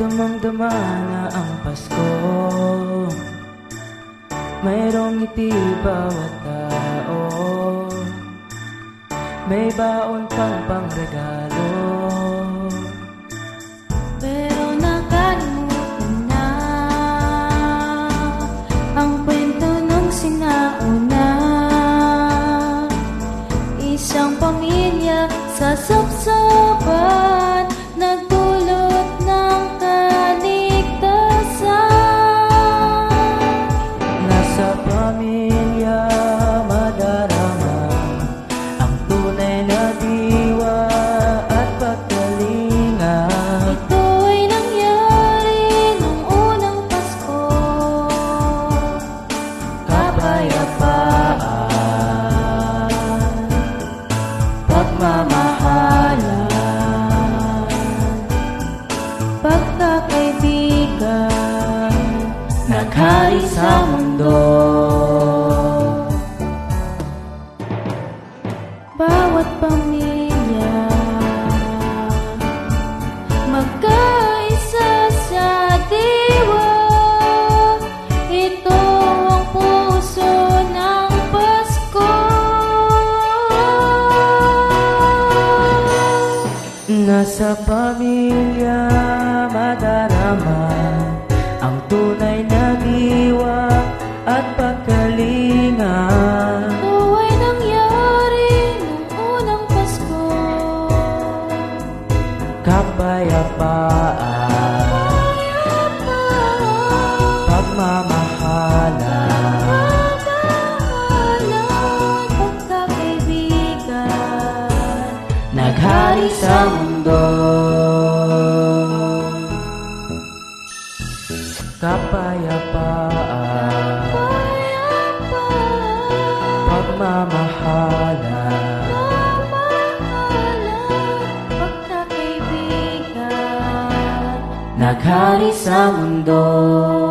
Damang-dama na ang Pasko. Mayroong ngiti bawat tao? May baon pang pangregalo. Pero nakalimutan na Ang kwento nung sinauna. Isang pamilya sa sapsapan Pagmamahalan. Pagkakaibigan Naghari sa mundo Nasa pamilya madarama Ang tunay na diwa at pagkalinga. Ito ay nangyari nung unang Pasko. Kapayapaan Naghari sa mundo. Kapayapaan. Pagmamahalan Naghari sa mundo